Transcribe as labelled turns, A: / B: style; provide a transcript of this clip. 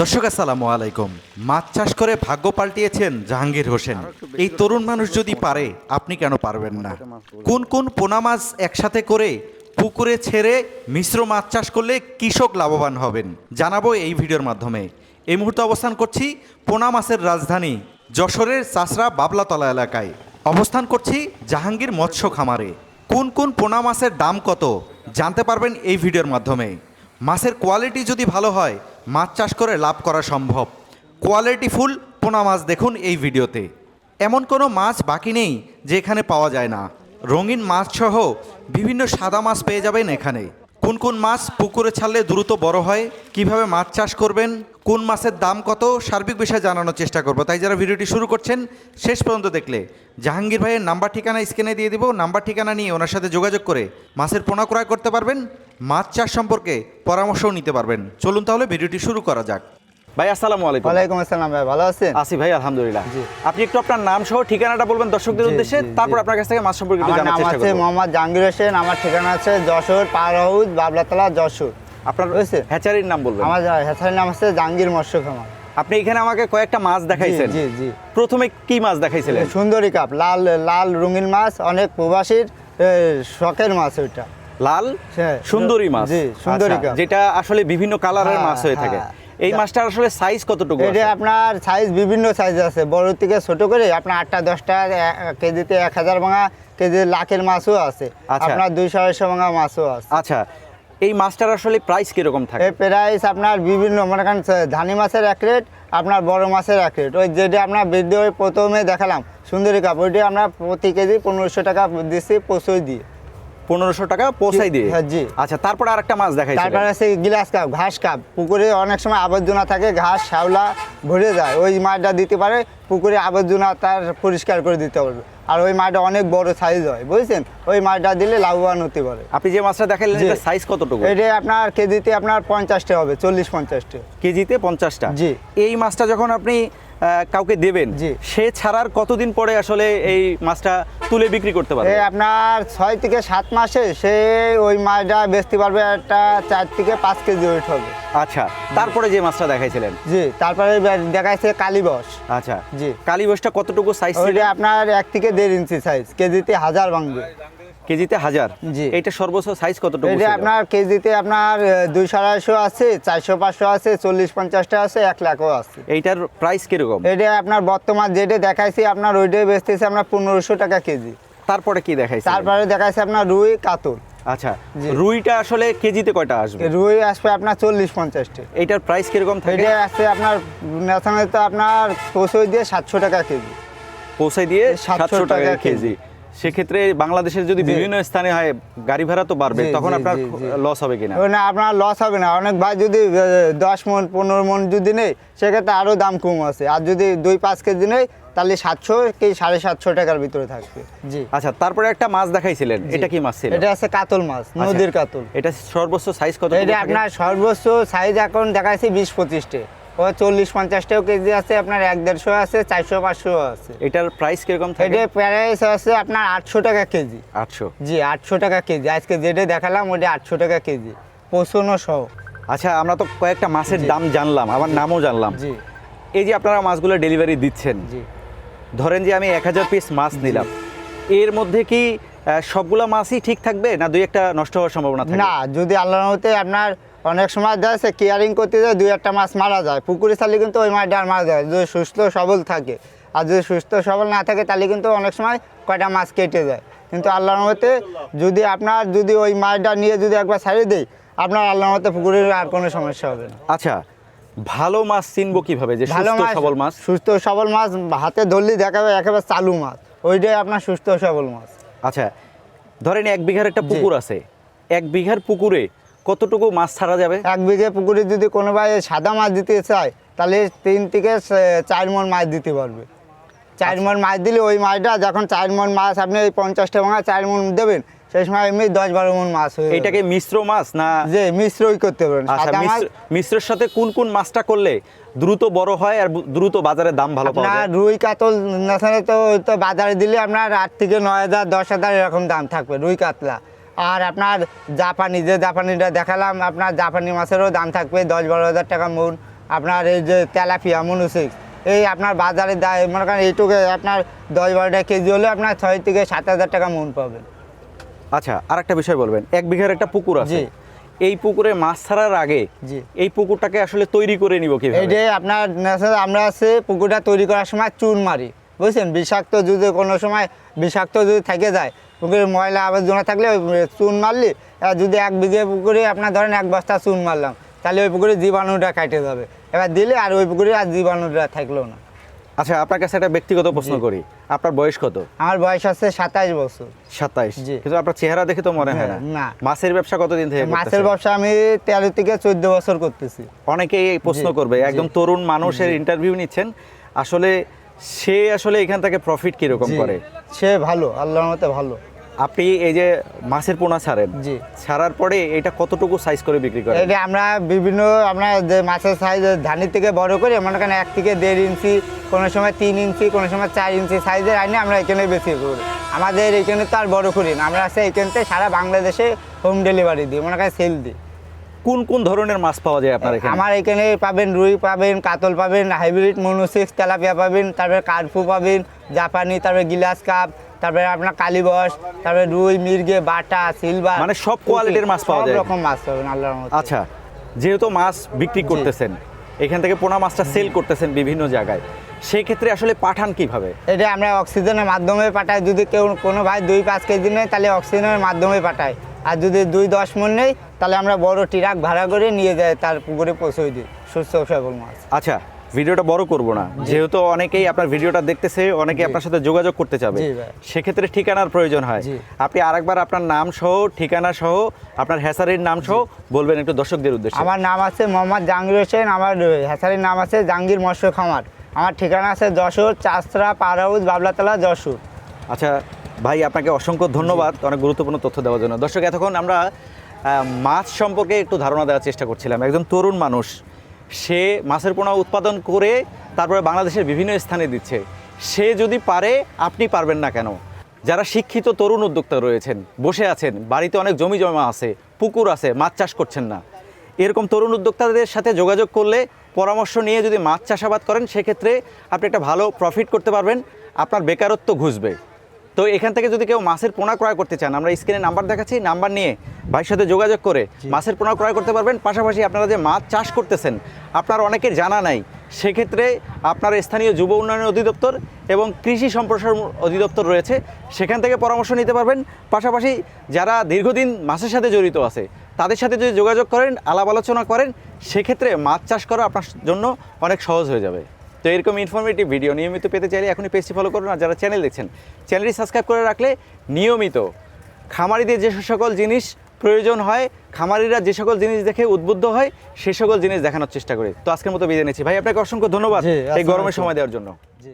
A: দর্শক আসসালামু আলাইকুম। মাছ চাষ করে ভাগ্য পাল্টিয়েছেন জাহাঙ্গীর হোসেন। এই তরুণ মানুষ যদি পারে আপনি কেন পারবেন না? কোন কোন পোনা মাছ একসাথে করে পুকুরে ছেড়ে মিশ্র মাছ চাষ করলে কৃষক লাভবান হবেন? জানাব এই ভিডিওর মাধ্যমে। এই মুহূর্তে অবস্থান করছি পোনা মাছের রাজধানী যশোরের চাষরা বাবলাতলা এলাকায়। অবস্থান করছি জাহাঙ্গীর মৎস্য খামারে। কোন কোন পোনা মাছের দাম কত? জানতে পারবেন এই ভিডিওর মাধ্যমে। মাছের কোয়ালিটি যদি ভালো হয় মাছ চাষ করে লাভ করা সম্ভব। কোয়ালিটি ফুল, পোনা মাছ দেখুন এই ভিডিওতে। এমন কোনো মাছ বাকি নেই যে এখানে পাওয়া যায় না। রঙিন মাছসহ বিভিন্ন সাদা মাছ পেয়ে যাবেন এখানে। কোন কোন মাছ পুকুরে ছাড়লে দ্রুত বড় হয়? কীভাবে মাছ চাষ করবেন? কোন মাছের দাম কত? সার্বিক বিষয়ে জানানোর চেষ্টা করব। তাই যারা ভিডিওটি শুরু করছেন, শেষ পর্যন্ত দেখলে। জাহাঙ্গীর ভাইয়ের নাম্বার ঠিকানা স্ক্রিনে দিয়ে দিব। নাম্বার ঠিকানা নিয়ে ওনার সাথে যোগাযোগ করে মাছের পোনা ক্রয় করতে পারবেন। মাছ চাষ সম্পর্কে পরামর্শও নিতে পারবেন। চলুন তাহলে ভিডিওটি শুরু করা যাক। ভাই আসসালামু আলাইকুম।
B: ওয়ালাইকুম আসসালাম ভাই ভালো আছেন?
A: আসি ভাই আলহামদুলিল্লাহ।
B: জি।
A: আপনি একটু আপনার নাম সহ ঠিকানাটা বলবেন দর্শকদের উদ্দেশ্যে তারপর আপনার কাছ থেকে মাছ সম্পর্কে একটু
B: আমার
A: জানার
B: নাম
A: চেষ্টা
B: আছে
A: করব।
B: মোহাম্মদ জাহাঙ্গীর হোসেন আমার ঠিকানা আছে যশোর পার হাউস বাবলাতলা যশোর।
A: আপনার
B: বুঝছে?
A: হ্যাচারির নাম বলবেন।
B: আমার হেসারের নাম আছে জাহাঙ্গীর মৎস্য খামার
A: আপনি এখানে আমাকে কয়েকটা মাছ দেখাইছেন।
B: জি জি।
A: প্রথমে কি মাছ দেখাইছিলেন?
B: সুন্দরী কাপ লাল লাল রঙিন মাছ অনেক প্রবাসীর শখের মাছ ওইটা।
A: লাল?
B: হ্যাঁ,
A: সুন্দরী মাছ।
B: জি, সুন্দরী
A: আচ্ছা,
B: কাপ।
A: যেটা আসলে বিভিন্ন কালারের
B: হ্যাঁ,
A: মাছ হয়ে থাকে।
B: হ্যাঁ।
A: এই মাছটার আসলে সাইজ কতটুকু
B: এটা? আপনার সাইজ বিভিন্ন সাইজ আছে। বড় থেকে ছোট করে আপনার আটটা দশটা কেজিতে এক হাজার ভাঙা কেজি লাখের মাছও আছে।
A: আচ্ছা।
B: আপনার দুইশো আড়াইশো ভাঙা মাছও আছে।
A: আচ্ছা এই মাছটার আসলে প্রাইস কীরকম থাকে?
B: প্রাইস আপনার বিভিন্ন মনে করেন ধানি মাছের এক রেট আপনার বড় মাছের এক রেট ওই যেটা আপনার বৃদ্ধি ওই প্রথমে দেখালাম সুন্দরী কাপ ওইটা আমরা প্রতি কেজি পনেরোশো টাকা দিচ্ছি পশুই দিয়ে।
A: পনেরোশো টাকা পোসাই দিয়ে।
B: হ্যাঁ, জি।
A: আচ্ছা তারপর আরেকটা মাছ দেখাইছিলেন
B: তারপরে আছে গিলাস কাপ ঘাস কাপ। পুকুরে অনেক সময় আবর্জনা থাকে ঘাস শ্যাওলা ভরে যায়। ওই মাছটা দিতে পারে পুকুরে আবর্জনা তার পরিষ্কার করে দিতে পারবে আর ওই মাছটা অনেক বড় সাইজ হয় বুঝছেন? ওই মাছটা দিলে লাভবান হতে পারে।
A: আপনি যে মাছটা দেখাইলেন
B: জি।
A: এটা সাইজ কতটুকু?
B: এটা আপনার কেজিতে আপনার পঞ্চাশটা হবে চল্লিশ পঞ্চাশটা।
A: কেজিতে পঞ্চাশটা?
B: জি।
A: এই মাছটা যখন আপনি কাউকে দেবেন। সে ছাড়ার কতদিন পরে আসলে এই মাছটা তুলে বিক্রি করতে পারবে?
B: আপনার ছয় থেকে সাত মাসে সে ওই মাছটা বেচতে পারবে একটা চার থেকে পাঁচ কেজি ওয়েট হবে।
A: আচ্ছা তারপরে যে মাছটা দেখাইছিলেন?
B: জি তারপরে দেখাইছে কালীবস
A: আচ্ছা
B: জি।
A: কালীবসটা কতটুকু সাইজ
B: আপনার এক থেকে দেড় ইঞ্চি সাইজ কেজিতে হাজার ভাঙবে।
A: কেজিতে হাজার।
B: জি।
A: এইটা সর্বোচ্চ সাইজ কতটুকু
B: এটা আপনার কেজিতে আপনার দুইশো আড়াইশো আছে চারশো পাঁচশো আছে চল্লিশ পঞ্চাশটা আছে এক লাখও আছে।
A: এইটার প্রাইস কীরকম?
B: এটা আপনার বর্তমান যেটা দেখাইছি আপনার ওইটাই বেচতেছে আপনার পনেরোশো টাকা কেজি।
A: তারপরে কি দেখাইছে
B: তারপরে দেখাইছে আপনার রুই কাতল।
A: আচ্ছা। রুইটা আসলে কেজিতে কয়টা আসবে?
B: রুই আসবে আপনার চল্লিশ পঞ্চাশটা
A: এইটার প্রাইস কীরকম থাকে?
B: এটা আছে আপনার ন্যাশনাল তো আপনার পঁচিশ দিয়ে সাতশো টাকা কেজি।
A: পৌঁছাই দিয়ে
B: 700
A: সাতশো টাকা কেজি। সেক্ষেত্রে বাংলাদেশের যদি বিভিন্ন স্থানে হয় গাড়ি ভাড়া তো বাড়বে তখন আপনার। লস হবে কিনা?
B: না আপনার লস হবে না। অনেক ভাই যদি দশ মন পনেরো মন যদি নেই সেক্ষেত্রে আরও দাম কম আছে। আর যদি দুই পাঁচ কেজি নেই তাহলে সাতশো কি সাড়ে সাতশো টাকার ভিতরে থাকবে। জি।
A: আচ্ছা তারপরে একটা মাছ দেখাইছিলেন। এটা কি মাছ ছিল?
B: এটা আছে কাতল মাছ
A: আচ্ছা।
B: নদীর কাতল।
A: এটা সর্বোচ্চ সাইজ কত
B: এটা আপনার সর্বোচ্চ সাইজ এখন দেখাইছি বিশ পঁচিশটে। ও চল্লিশ পঞ্চাশটাও কেজি আছে আপনার এক দেড়শো আছে চারশো পাঁচশো আছে।
A: এটার প্রাইস কীরকম থাকে?
B: এটা প্রাইস আছে আপনার আটশো টাকা কেজি।
A: আটশো?
B: জি আটশো টাকা কেজি। আজকে যেটা দেখালাম ওটা আটশো টাকা কেজি। পোষণও সহ।
A: আচ্ছা আমরা তো কয়েকটা মাছের দাম জানলাম আমার নামও জানলাম।
B: জি।
A: এই যে আপনারা মাছগুলো ডেলিভারি দিচ্ছেন
B: জি।
A: ধরেন যে আমি এক হাজার পিস মাছ নিলাম এর মধ্যে কি সবগুলা মাছই ঠিক থাকবে না দুই একটা নষ্ট হওয়ার সম্ভাবনা
B: না যদি আল্লাহর মতে আপনার অনেক সময় সে কেয়ারিং করতে যায় দুই একটা মাছ মারা যায়। পুকুরে চালে কিন্তু ওই মাছটা আর মারা যায় যদি সুস্থ সবল থাকে আর যদি সুস্থ সবল না থাকে তাহলে কিন্তু অনেক সময় কয়টা মাছ কেটে যায়। কিন্তু আল্লাহর মতে যদি আপনার যদি ওই মাছটা নিয়ে যদি একবার ছাড়িয়ে দেয় আপনার আল্লাহর মতে পুকুরের আর কোনো সমস্যা হবে না।
A: আচ্ছা ভালো মাছ চিনবো কীভাবে? যে
B: ভালো মাছ
A: সবল মাছ?
B: সুস্থ সবল মাছ হাতে ধরলে দেখাবে একেবারে চালু মাছ। ওইটাই আপনার সুস্থ সবল মাছ।
A: আচ্ছা ধরেন এক বিঘার একটা পুকুর আছে। এক বিঘার পুকুরে কতটুকু মাছ ছাড়া যাবে?
B: এক বিঘে পুকুরে যদি কোনো ভাই সাদা মাছ দিতে চায় তাহলে তিন থেকে চার মন মাছ দিতে পারবে। চার মন মাছ দিলে ওই মাছটা যখন চার মন মাছ আপনি ওই পঞ্চাশটা ভাঙা চার মন দেবেন সেই সময় এমনি দশ বারো মন মাছ হয়ে।
A: এটাকে মিশ্র মাছ না?
B: যে মিশ্রই করতে পারেন।
A: আচ্ছা মিশ্রের সাথে কোন কোন মাছটা করলে দ্রুত বড় হয় আর দ্রুত বাজারে দাম ভালো পাওয়া যায়?
B: রুই কাতল না তো তো বাজারে দিলে আপনার আট থেকে নয় হাজার দশ হাজার এরকম দাম থাকবে রুই কাতলা। আর আপনার জাপানি যে জাপানিটা দেখালাম আপনার জাপানি মাছেরও দাম থাকবে দশ বারো হাজার টাকা মন। আপনার এই যে তেলাপিয়া মনুসিক এই আপনার বাজারে দায় মনে করেন এইটুকু আপনার দশ বারোটা কেজি হলে আপনার ছয় থেকে সাত হাজার টাকা মন পাবেন।
A: আচ্ছা আর একটা বিষয় বলবেন। এক বিঘার একটা পুকুর আছে। এই পুকুরে মাছ ছাড়ার আগে। এই পুকুরটাকে আসলে তৈরি করে নিব
B: কি
A: এই
B: যে আপনার আমরা আছে পুকুরটা তৈরি করার সময় চুন মারি বুঝছেন? বিষাক্ত যদি কোনো সময় বিষাক্ত যদি থেকে যায় পুকুরের ময়লা আবর্জনা থাকলে ওই চুন মারলি যদি এক বিঘে পুকুরে আপনার ধরেন এক বস্তা চুন মারলাম তাহলে ওই পুকুরে জীবাণুটা কেটে যাবে। এবার দিলে আর ওই পুকুরে আর জীবাণুটা থাকল না।
A: আচ্ছা আপনার কাছে একটা ব্যক্তিগত প্রশ্ন করি আপনার বয়স কত?
B: আমার বয়স আছে সাতাইশ বছর।
A: সাতাইশ।
B: জি।
A: কিন্তু আপনার চেহারা দেখে তো মনে হয় না।
B: না।
A: মাছের ব্যবসা কতদিন থেকে
B: মাছের ব্যবসা আমি তেরো থেকে চোদ্দ বছর করতেছি।
A: অনেকেই এই প্রশ্ন করবে একদম তরুণ মানুষের ইন্টারভিউ নিচ্ছেন আসলে সে আসলে এখান থেকে প্রফিট কীরকম করে?
B: সে ভালো আল্লাহর মতে ভালো।
A: আপনি এই যে মাছের পোনা ছাড়েন
B: জি।
A: ছাড়ার পরে এটা কতটুকু সাইজ করে বিক্রি করেন?
B: এটা আমরা বিভিন্ন আমরা যে মাছের সাইজ ধানের থেকে বড় করে মনে করেন এক থেকে দেড় ইঞ্চি কোনো সময় তিন ইঞ্চি কোনো সময় চার ইঞ্চি সাইজের আইনে আমরা এখানে বেশি করি। আমাদের এখানে তো আর বড় করি না আমরা আছে এখান থেকে সারা বাংলাদেশে হোম ডেলিভারি দিই মনে করেন সেল দিই।
A: কোন কোন ধরনের মাছ পাওয়া যায় আপনার এখানে?
B: আমার এখানে পাবেন রুই পাবেন কাতল পাবেন হাইব্রিড মনোসিক্স তেলাপিয়া পাবেন তারপরে কার্পু পাবেন জাপানি তারপরে গিলাস কাপ তারপরে আপনার কালীবস তারপরে রুই মির্গে বাটা সিলভার।
A: মানে সব কোয়ালিটির মাছ পাওয়া
B: সব
A: যায়?
B: রকম মাছ পাবেন আল্লাহর মতে
A: আচ্ছা যেহেতু মাছ বিক্রি করতেছেন এখান থেকে পোনা মাছটা সেল করতেছেন বিভিন্ন জায়গায় সেই ক্ষেত্রে আসলে পাঠান কীভাবে?
B: এটা আমরা অক্সিজেনের মাধ্যমে পাঠাই যদি কেউ কোনো ভাই দুই পাঁচ কেজি নেয় তাহলে অক্সিজেনের মাধ্যমে পাঠাই আর যদি দুই দশ মন নেই তাহলে আমরা বড় ট্রাক ভাড়া করে নিয়ে যাই তার পুকুরে পৌঁছে দিই। সুস্থ সবল মাছ।
A: আচ্ছা ভিডিওটা বড় করব না। যেহেতু অনেকেই আপনার ভিডিওটা দেখতেছে অনেকে আপনার সাথে যোগাযোগ করতে চাবে। সেক্ষেত্রে ঠিকানার প্রয়োজন হয়। আপনি আরেকবার আপনার নাম সহ ঠিকানা সহ আপনার হ্যাসারির নাম সহ বলবেন একটু দর্শকদের উদ্দেশ্যে।
B: আমার নাম আছে মোহাম্মদ জাহাঙ্গীর হোসেন আমার হ্যাসারির নাম আছে জাহাঙ্গীর মৎস্য খামার। আমার ঠিকানা আছে যশোর চাষরা পাড়াউজ বাবলাতলা যশোর।
A: আচ্ছা ভাই আপনাকে অসংখ্য ধন্যবাদ অনেক গুরুত্বপূর্ণ তথ্য দেওয়ার জন্য। দর্শক এতক্ষণ আমরা মাছ সম্পর্কে একটু ধারণা দেওয়ার চেষ্টা করছিলাম। একজন তরুণ মানুষ সে মাছের পোনা উৎপাদন করে তারপরে বাংলাদেশের বিভিন্ন স্থানে দিচ্ছে। সে যদি পারে আপনি পারবেন না কেন? যারা শিক্ষিত তরুণ উদ্যোক্তা রয়েছেন বসে আছেন বাড়িতে অনেক জমি জমা আছে পুকুর আছে মাছ চাষ করছেন না। এরকম তরুণ উদ্যোক্তাদের সাথে যোগাযোগ করলে পরামর্শ নিয়ে যদি মাছ চাষাবাদ করেন সেক্ষেত্রে আপনি একটা ভালো প্রফিট করতে পারবেন আপনার বেকারত্ব ঘুষবে। তো এখান থেকে যদি কেউ মাছের পোনা ক্রয় করতে চান আমরা স্ক্রিনে নাম্বার দেখাচ্ছি নাম্বার নিয়ে ভাইয়ের সাথে যোগাযোগ করে মাছের পোনা ক্রয় করতে পারবেন। পাশাপাশি আপনারা যে মাছ চাষ করতেছেন আপনার অনেকের জানা নাই সেক্ষেত্রে আপনার স্থানীয় যুব উন্নয়ন অধিদপ্তর এবং কৃষি সম্প্রসারণ অধিদপ্তর রয়েছে সেখান থেকে পরামর্শ নিতে পারবেন। পাশাপাশি যারা দীর্ঘদিন মাছের সাথে জড়িত আছে তাদের সাথে যদি যোগাযোগ করেন আলাপ আলোচনা করেন সেক্ষেত্রে মাছ চাষ করা আপনার জন্য অনেক সহজ হয়ে যাবে। তো এরকম ইনফরমেটিভ ভিডিও নিয়মিত পেতে চাইলে এখনই পেজটি ফলো করুন আর যারা চ্যানেল দেখছেন চ্যানেলটি সাবস্ক্রাইব করে রাখলে নিয়মিত খামারিদের যে সকল জিনিস প্রয়োজন হয় খামারিরা যে সকল জিনিস দেখে উদ্বুদ্ধ হয় সে সকল জিনিস দেখানোর চেষ্টা করে। তো আজকের মতো বিদায় নিচ্ছি। ভাই আপনাকে অসংখ্য ধন্যবাদ এই গরমের সময় দেওয়ার জন্য।
B: জি।